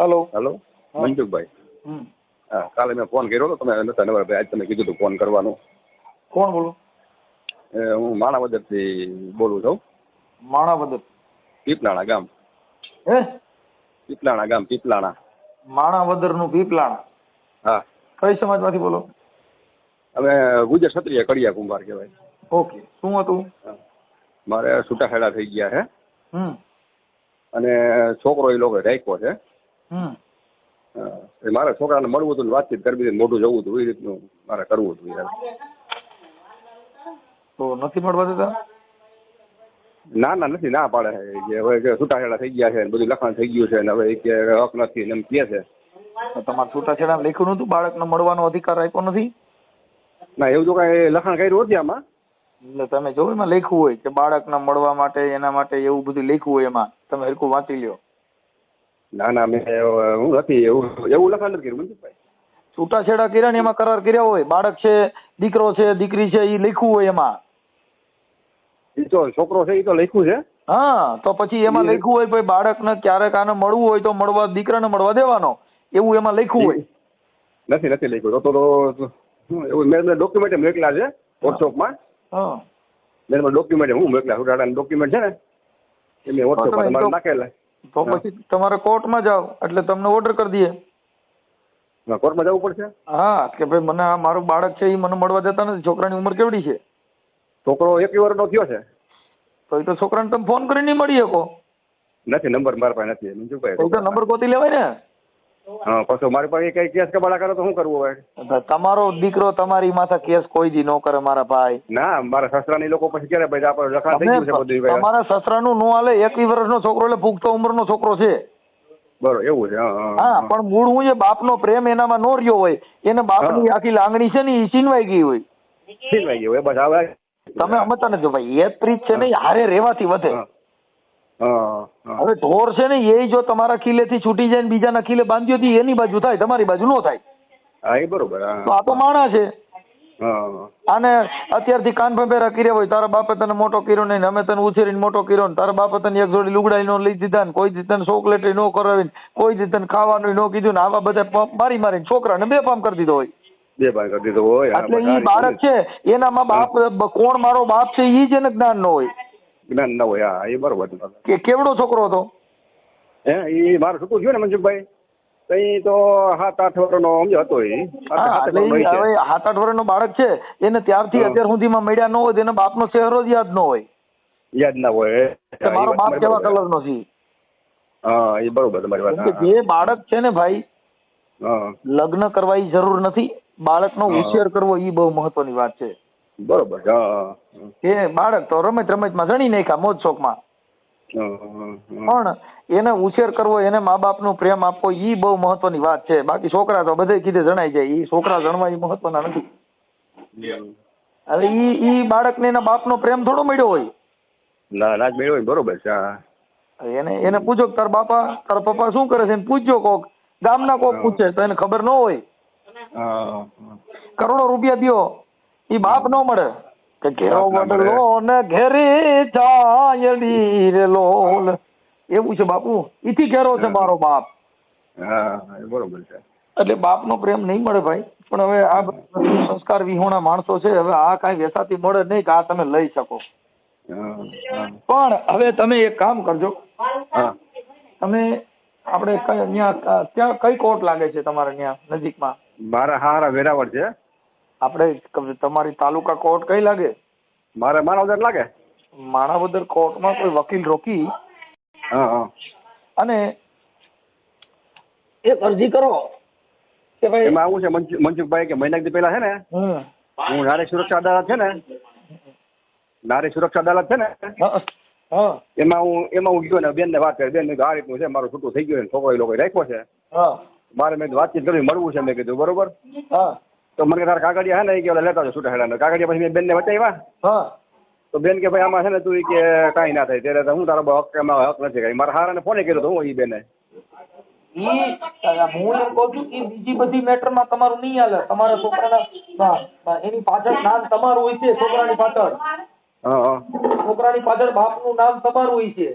Hello hello. મંજુકભાઈ હા કાલે મેં ફોન કર્યો હતો તમે નતા નવરા ભાઈ આજ તમે કીધું હતું ફોન કરવાનું. કોણ બોલો? હું માણાવદરથી બોલું છું. માણાવદર. પીપલાણા ગામ. હે? પીપલાણા ગામ પીપલાણા. માણાવદરનું પીપલાણા. હા. કઈ સમાજમાંથી બોલો? અમે ગુજર ક્ષત્રિય કડિયા કુંભાર કહેવાય. ઓકે. શું હતું. મારે છૂટાછેડા થઈ ગયા છે. હમ. અને છોકરો એ લોકો રાખ્યો છે. એ મારે છોકરાને મળવું હતું વાતચીત કરવી હતી મોઢું જવું હતું એ રીતનું મારે કરવું હતું તો નથી મળવા દેતા? ના ના નથી ના પાડે. કે હવે કે છૂટાછેડા થઈ ગયા છે ને બધું લખાણ થઈ ગયું છે ને હવે કે હક નથી ને એમ કે છે. તમારે છૂટાછેડા લખ્યું નતું બાળકને મળવાનો અધિકાર આપ્યો નથી? ના એવું તો કઈ લખાણ કર્યું હતું આમાં? એટલે તમે જોયું એમાં લખ્યું હોય કે બાળકને મળવા માટે એના માટે એવું બધું લખ્યું હોય એમાં તમે હરખું વાંચી લ્યો. ના ના મેં હું નથી એવું એવું લખાણ નથી કર્યું મનસુખભાઈ છૂટાછેડા કર્યા ને એમાં કરાર કર્યા હોય. બાળક છે દીકરો છે દીકરી છે એ લખ્યું હોય એમાં. એ તો છોકરો છે એ તો લખ્યું છે. હા તો પછી એમાં લખ્યું હોય ભાઈ બાળકને ક્યારેક આને મળવું હોય તો મળવા દીકરાને મળવા દેવાનો. એવું એમાં લખ્યું હોય. નથી નથી લખ્યું. તો તો એવું મેં મેં ડોક્યુમેન્ટ મોકલ્યા છે વોટ્સઅપમાં હા. મેં ડોક્યુમેન્ટ હું મોકલ્યા સુટાડાના ડોક્યુમેન્ટ છે ને એ મેં વોટ્સઅપમાં નાખેલા. તો પછી તમારે કોર્ટમાં જાઓ એટલે તમને ઓર્ડર કરી દઈએ. કોર્ટમાં જવું પડશે? હા કે ભાઈ મને આ મારું બાળક છે એ મને મળવા જતા નથી છોકરાની ઉંમર કેવડી છે? છોકરો એક વર્ષનો થયો છે? તો એ તો છોકરાને તમે ફોન કરીને મળી શકો. નથી નંબર મારા પાસે નથી એ તો નંબર ગોતી લેવાય ને. હા પછી મારી પાસે કઈ કેસ કબાડા કરે તો શું કરવું હવે? તમારો દીકરો તમારી માથે કેસ કોઈ દી ન કરે મારા ભાઈ. ના મારા સસરાની લોકો પછી ક્યારે ભાઈ આપણે લખાણ થઈ ગયું છે બધું. તમારા સસરાનું નો હાલે એકવી વર્ષનો છોકરો એટલે પુખ્ત ઉંમરનો છોકરો છે. બરોબર એવું છે હા, પણ મૂળ હું જે બાપનો પ્રેમ એનામાં નો રહ્યો હોય. એને બાપની આખી લાગણી છે ને એ છીનવાઈ ગઈ હોય. છીનવાઈ ગઈ હોય બસ હવે તમે સમજતા નથી ભાઈ એ પ્રીત છે ને હારે રહેવાથી વધે. હા. હવે ઢોર છે ને એ જો તમારા ખીલેથી છૂટી જાય ને બીજાના કિલ્લે બાંધ્યો હતી એની બાજુ થાય તમારી બાજુ નો થાય. હા એ બરોબર તો આ તો માણા છે. અને અત્યારથી કાન ભંભેરા કર્યા હોય તારા બાપે તને મોટો કર્યો નહીં અમે તને ઉછેરીને મોટો કર્યો ને તારા બાપે તને એક જોડી લુગડાઈ નો લઈ દીધા ને કોઈ તને ચોકલેટ નો કરાવી કોઈ તને ખાવાનું નો કીધું ને આવા બધા પંપ મારી મારીને છોકરાને બે પામ કરી દીધો હોય. બે ભાઈ કરી દીધો હોય એટલે એ બાળક છે એનામાં બાપ કોણ મારો બાપ છે ઈ જ એને જ્ઞાન ન હોય. જ્ઞાન ના હોય હા એ બરોબર કે કેવડો છોકરો હતો? હે એ મારો છોકરો થયો ને મનસુખભાઈ તઈ તો સાત આઠ વર્ષનો સમજો હતો એ. હવે સાત આઠ વર્ષનો બાળક છે એને ત્યારથી અત્યાર સુધીમાં મળ્યા ન હોય એના બાપનો ચહેરો જ યાદ ન હોય. યાદ ના હોય મારો બાપ કેવા કલર કલરનો છે? હા એ બરોબર તમારી વાત જે બાળક છે ને ભાઈ લગ્ન કરવા ઈ જરૂર નથી બાળકનો. ઉછેર કરવો એ બહુ મહત્વની વાત છે. બરોબર હા એ બાળક તો રમત રમતમાં ગણી નાખ્યા મોજ શોખમાં. પણ એને ઉછેર કરવો એને મા બાપનો પ્રેમ આપવો ઈ બહુ મહત્વની વાત છે. બાકી છોકરા તો બધે કીધે જણાઈ જાય ઈ છોકરા જણવા ઈ મહત્વના નથી. હવે ઈ ઈ બાળકને એના બાપનો પ્રેમ થોડો મળ્યો હોય. ના ના મળ્યો હોય બરોબર છે એને એને પૂછો તાર બાપા તાર પપ્પા શું કરે છે? એને પૂછજો કોક. ગામના કોક પૂછે તો એને ખબર ન હોય. કરોડો રૂપિયા દ્યો. ઈ બાપ નો મળે. કે ઘેરો. વડલો ને ઘેરી ચાયડી રે લોલ. એવું છે બાપુ? ઈથી ઘેરો છે મારો બાપ. હા બરોબર છે. એટલે બાપનો પ્રેમ નહીં મળે ભાઈ. પણ હવે આ સંસ્કાર વિહોણા માણસો છે હવે આ કાંઈ વેસાતી મળે નહીં કે આ તમે લઈ શકો. પણ હવે તમે એક કામ કરજો. તમે આપણે અહીંયા ત્યાં કઈ કોર્ટ લાગે છે તમારે ત્યાં નજીકમાં? મારા હારા વેરાવળ છે. આપણે તમારી તાલુકા કોર્ટ કઈ લાગે? મારે માણાવદર લાગે? માણાવદર કોર્ટમાં કોઈ વકીલ રોકી? હા હા. અને એક અરજી કરો કે ભાઈ એમાં આવું છે મનસુ- મનસુખભાઈ કે મહિના દી પહેલા છે ને? હું નારી સુરક્ષા અદાલત છે ને? નારી સુરક્ષા અદાલત છે ને? હા, હા. એમાં હું એમાં હું ગયો ને બેન ને વાત કરી. બેન આ રીતનું છે મારું છૂટું થઈ ગયું ને છોકરો એ લોકો રાખ્યો છે. મારે મેં વાતચીત કરી મળવું છે. મેં કીધું બરોબર? હા. તો મને તારા કાગળિયા હે ને એ કે લેતા જાઓ છૂટા હેડા કાગળિયા પછી મેં બેનને બતાવ્યા હા. તો બેન કે ભાઈ આમાં છે ને તું કે કાંઈ ના થાય. ત્યારે હું તારો હક એમાં હક નથી કાંઈ. મારા હારાને ફોને કર્યો તો હું એ બેને? હું એમ કહું છું કે બીજી બધી મેટરમાં તમારું નહીં હાલે. તમારા છોકરાના એની પાછળ નામ તમારું હોય છે છોકરાની પાછળ. હા હા. છોકરાની પાછળ બાપનું નામ તમારું હોય છે.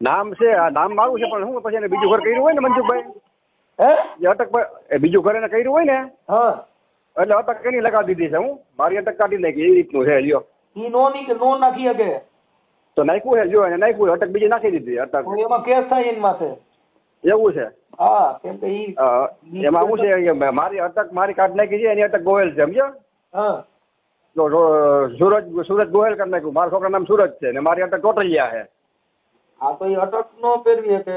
નામ છે આ નામ મારું છે પણ શું પછી એને બીજું ઘર કર્યું હોય ને મનસુખભાઈ હે? એ અટક બીજું ઘરે કર્યું હોય ને હા. એટલે અટક એની લગાવી દીધી છે હું. મારી અટક કાઢી નાખી એ રીતનું છે લ્યો. ઈ નો ની કે નો નાખી શકે? તો નાખ્યું છે જો એને નાખ્યું અટક બીજી નાખી દીધી અટક એમાં કેસ થાય એની માથે? એવું છે. હા કેમ કે ઈ એમાં શું છે મારી અટક મારી કાઢ નાખી છે એની અટક ગોયલ છે સમજો હા. સુરજ સુરજ ગોયલ કરી નાખ્યું. મારા છોકરા નામ સુરજ છે ને મારી અટક ટોટલિયા છે. હા તો એ અટક નો પહેરવી કે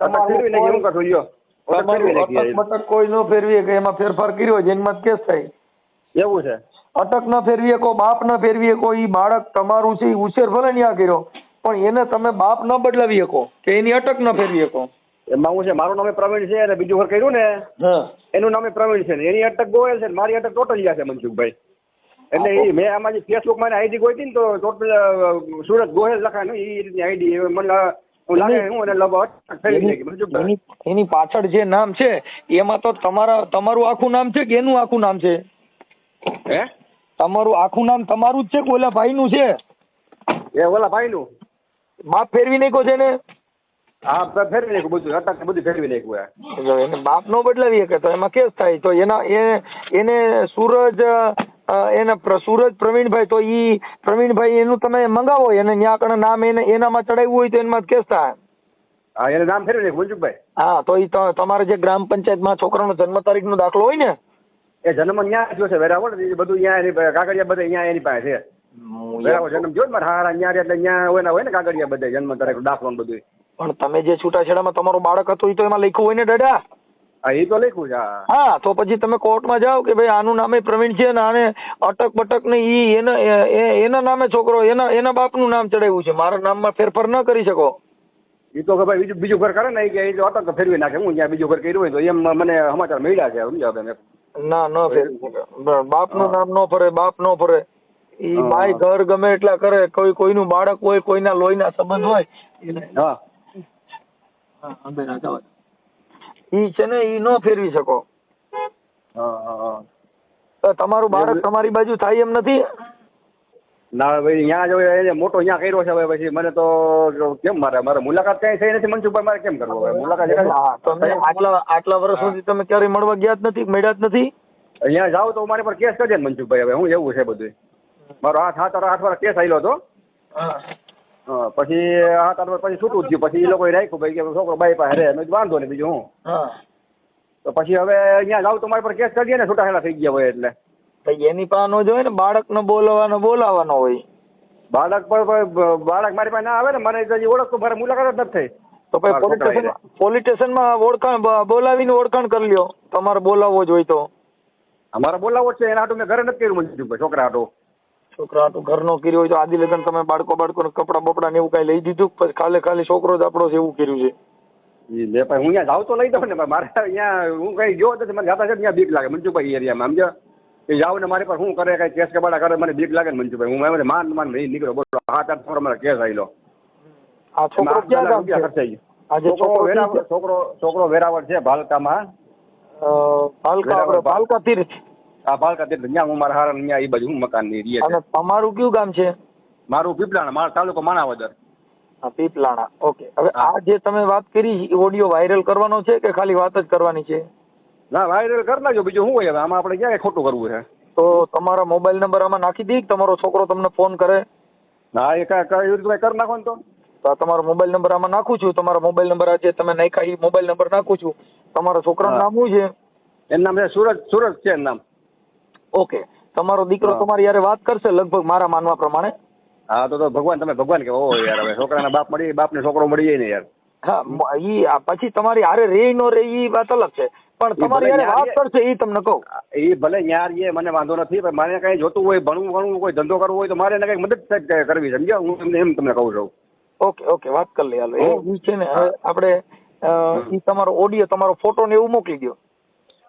અટક ફેરવી નાખી હું કઠું લ્યો. અટક કોઈ ન ફેરવીએ કે એમાં ફેરફાર કર્યો હોય કેસ થાય. એવું છે? અટક ન ફેરવીએ શકો બાપ ન ફેરવીએ કો ઈ બાળક તમારું છે ઉછેર ભલે ન્યા કર્યો પણ એને તમે બાપ ન બદલાવી શકો કે એની અટક ન ફેરવી શકો. એમાં હું છે મારું નામે પ્રવીણ છે અને બીજું ઘર કર્યું ને એનું નામે પ્રવીણ છે ને એની અટક ગોયલ છે ને મારી અટક ટોટલિયા છે મનસુખભાઈ. એટલે એ મેં આમાં જે ફેસબુકમાં આઈડી ગોતી ને તો ટોટલ સુરત ગોહેલ લખાય ને એ રીતની આઈડી મને એને પાછળ જે નામ છે એમાં તો તમારા તમારું આખું નામ છે કે એનું આખું નામ છે? હે? તમારું આખું નામ તમારું જ છે કે ઓલા ભાઈનું છે? એ ઓલા ભાઈનું? બાપ ફેરવી નાખ્યો છે ને હા ફેરવી નાખ્યું બધું અટક બધું ફેરવી નાખ્યું એને બાપ નો બદલાવી શકે તો એમાં કેસ થાય? તો એના એ એને સૂરજ એને સુરજ પ્રવીણભાઈ તો ઈ પ્રવીણભાઈ એનું તમે મંગાવો એને ત્યાં નામ એને એનામાં ચડાવ્યું હોય તો એમાં કેસ થાય. હા એને નામ ફેરવી નાખ મંજુભાઈ હા તો ઈ તમારે જે ગ્રામ પંચાયતમાં છોકરાનો જન્મ તારીખનો દાખલો હોય ને? એ જન્મ ન્યા જો છે વેરાવળ એ બધું ન્યા એની કાગળિયા બધા ન્યા એની પાસે છે. વેરાવળ જન્મ જો મારા હારા ન્યા એટલે ન્યા હોય ને હોય ને કાગળિયા બધા જન્મ તારીખ દાખલો બધું પણ તમે જે છૂટાછેડામાં તમારું બાળક હતું એ તો એમાં લખ્યું હોય ને દાદા એ તો લખ્યું છે હા. તો પછી તમે કોર્ટમાં જાઓ કે ભાઈ આનું નામે પ્રવીણ છે ને આને અટક બટક ને ઈ એના એના નામે છોકરો એના એના બાપનું નામ ચડાવ્યું છે. મારા નામમાં ફેરફાર ન કરી શકો. એ તો કે ભાઈ બીજું બીજું ઘર કરે ને કે એ તો અટક ફેરવી નાખે. હું ત્યાં બીજું ઘર કર્યું હોય તો એમ મને સમાચાર મળ્યા છે સમજાવ તમે. ના ન ફેરવી બાપનું નામ ન ફરે બાપ ન ફરે. ઈ. ભાઈ ઘર ગમે એટલા કરે કોઈ કોઈનું બાળક હોય કોઈના લોહીના સંબંધ હોય હા. હા, અંદર રાજા. ઈ છે ને ઈ નો ફેરવી શકો. તમારું બાળક તમારી બાજુ થાય એમ નથી? ના ભાઈ ત્યાં જો એને મોટો ત્યાં કર્યો છે હવે પછી મને તો કેમ મારે? મારે મુલાકાત કઈ થઈ નથી મનસુખભાઈ મારે કેમ કરવું હવે? મુલાકાત હા તમે આટલા આટલા વર્ષ સુધી તમે ક્યારેય મળવા ગયા જ નથી મળ્યા જ નથી? અહીંયા જાવ તો મારી પર કેસ કરજે મનસુખભાઈ હવે હું એવું છે બધું મારો આઠ હાથ આઠ વાર કેસ આવેલો હતો. પછી હા તાર પછી છૂટું જ થયું. પછી એ લોકોએ રાખ્યું ભાઈ કે છોકરો બાઈ પાસે રે મેં વાંધો નહીં બીજું હું? તો પછી હવે અહીંયા જાવ તો મારી પર કેસ કરીએ ને છૂટા હેલા થઈ ગયા હોય એટલે. ભાઈ એની પાસે નો હોય ને બાળકનો બોલવાનો બોલાવવાનો હોય. બાળક પર બાળક મારી પાસે ના આવે ને મને હજી ઓળખ તો મારે મુલાકાત જ નથી તો ભાઈ પોલીસ સ્ટેશન પોલીસ સ્ટેશનમાં ઓળખાણ બોલાવીને ઓળખાણ કરી લ્યો. તમારે બોલાવવો જ હોય તો. અમારે બોલાવવો છે એના હાટું મેં ઘરે નથી કર્યું મનસુખભાઈ છોકરા હાટું. છોકરા તો ઘરનો કર્યો હોય તો આદિ લગ્ન તમે બાળકો બાળકો કપડા બપડા ને એવું કઈ લઈ દીધું? પછી ખાલે ખાલી છોકરો જ આપણો છે એવું કર્યું છે. લે ભાઈ હું અહીંયા જાઉં તો લઈ દઉં ને મારે અહીંયા હું કઈ ગયો નથી મને જાતા છે ત્યાં બીક લાગે મંજુભાઈ એરિયામાં સમજો એ જાવ ને મારી પર શું કરે કઈ કેસ કબાડા કરે મને બીક લાગે ને મંજુભાઈ હું એમ માન માન નહીં નીકળ્યો બોલો હાથ આઠ છોકરો મારા કેસ આવેલો આ છોકરો ક્યાં ગામ છે? છોકરો વેરાવળ છોકરો છોકરો વેરાવળ છે ભાલકામાં. ભાલકા. ભાલકા તીર્થ. આ ખાતે ધન્યા હું મારા હારા અહીંયા એ બાજુ હું મકાનની રીએ અને તમારું કયું ગામ છે? મારું પીપલાણા મારા તાલુકો માણાવદર. પીપલાણા. ઓકે. હવે આ જે તમે વાત કરી ઓડિયો વાયરલ કરવાનો છે કે ખાલી વાત જ કરવાની છે? ના વાયરલ કરી નાખજો. બીજું શું હોય હવે? આમાં આપણે ક્યાં ખોટું કરવું છે? તો તમારા મોબાઈલ નંબર આમાં નાખી દઈ તમારો છોકરો તમને ફોન કરે. ના એ કઈ કાંઈ રીતે કરી નાખો ને તો. તો આ તમારો મોબાઈલ નંબર આમાં નાખું છું. તમારો મોબાઈલ નંબર આ જે તમે નાખ્યા એ મોબાઈલ નંબર નાખું છું. તમારા છોકરાનું. નામ શું છે? એનું નામ છે સુરજ સુરજ છે એનું નામ. ઓકે. તમારો દીકરો. તમારી યારે વાત કરશે લગભગ મારા માનવા પ્રમાણે? હા તો તો ભગવાન તમે ભગવાન કે ઓ યાર હવે છોકરાના બાપ મળી બાપને છોકરો મળી જાય ને યાર. હા ઈ પછી તમારી હારે રે નો રે ઈ વાત અલગ છે. પણ તમારી હારે વાત કરશે ઈ તમને કહું. એ ભલે યાર એ મને વાંધો નથી પણ મારે કઈ જોતું હોય ભણવું ભણવું કોઈ ધંધો કરવો હોય તો મારે એને કઈ મદદ કરવી સમજ્યા? હું તમને એમ તમને કહું છું. ઓકે ઓકે વાત કરી લે હાલો. એ છે ને આપણે ઈ તમારો ઓડિયો તમારો ફોટો ને એવું મોકલી દો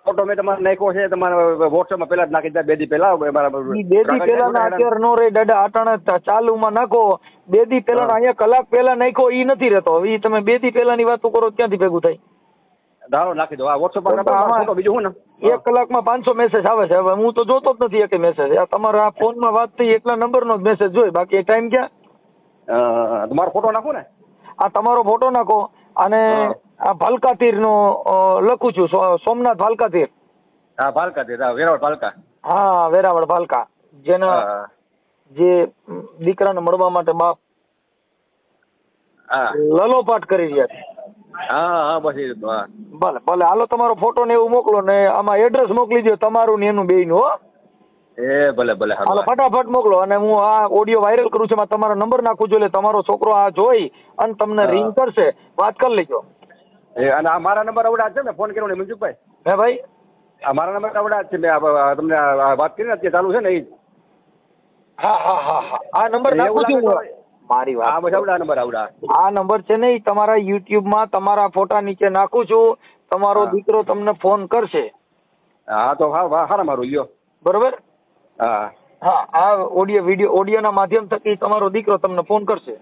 ફોટો મેં તમારે નાખ્યો છે તમારા વોટ્સઅપમાં પેલા જ નાખી દીધા બે દી પેલા બે દી પેલા ના અત્યારે નો રે દાદા આટાણે ચાલુ માં નાખો. બે દી પેલા અહીંયા કલાક પેલા નાખ્યો ઈ નથી રહેતો. ઈ તમે બે દી પેલા ની વાતો કરો ત્યાંથી ભેગું થાય. ધારો નાખી દો. આ વોટ્સઅપ પર બીજું હું ને એક કલાકમાં પાંચસો મેસેજ આવે છે. હવે હું તો જોતો જ નથી એક મેસેજ આ તમારા ફોનમાં વાત થઈ એકલા નંબરનો જ મેસેજ જોઈ બાકી ટાઈમ ક્યાં? તમારો ફોટો નાખો ને? આ તમારો ફોટો નાખો. અને. આ ભાલકા અ, લખું છું. સોમનાથ ભાલકા તીર હા પાલકા તે હા, વેરાવળ ભાલકા. હા વેરાવળ ભાલકા. જેના જે દીકરાને મળવા માટે બાપ લલોપાટ કરી રહ્યા છે. હા હા બસ ભલે ભલે હાલો તમારો ફોટો ને એવું મોકલો ને આમાં એડ્રેસ મોકલી દો તમારું ને એનું બેયનું હો. એ ભલે ભલે હાલો ફટાફટ મોકલો અને હું આ ઓડિયો વાયરલ કરું છું એમાં તમારો નંબર નાખું છું એટલે તમારો છોકરો આ જોઈ અને તમને રિંગ કરશે. વાત કરી લેજો. અને આ મારા નંબર આવડા છે ને? ફોન કર્યો ને મનસુખભાઈ હે ભાઈ? આ મારા નંબર આવડા છે મેં આ- આ તમને આ- આ વાત કરી ને અત્યારે ચાલુ છે ને એ જ. હા હા હા હા. આ નંબર નાખું છું મારી વાત આવડા નંબર આવડા. આ નંબર છે ને તમારા યુટ્યુબમાં તમારા ફોટા નીચે નાખું છું. તમારો દીકરો તમને ફોન કરશે. હા તો હા હા હારા મારું લ્યો. બરોબર? હા. હા આ ઓડિયો વિડિયો ઓડિયોના માધ્યમ થકી તમારો દીકરો તમને ફોન કરશે.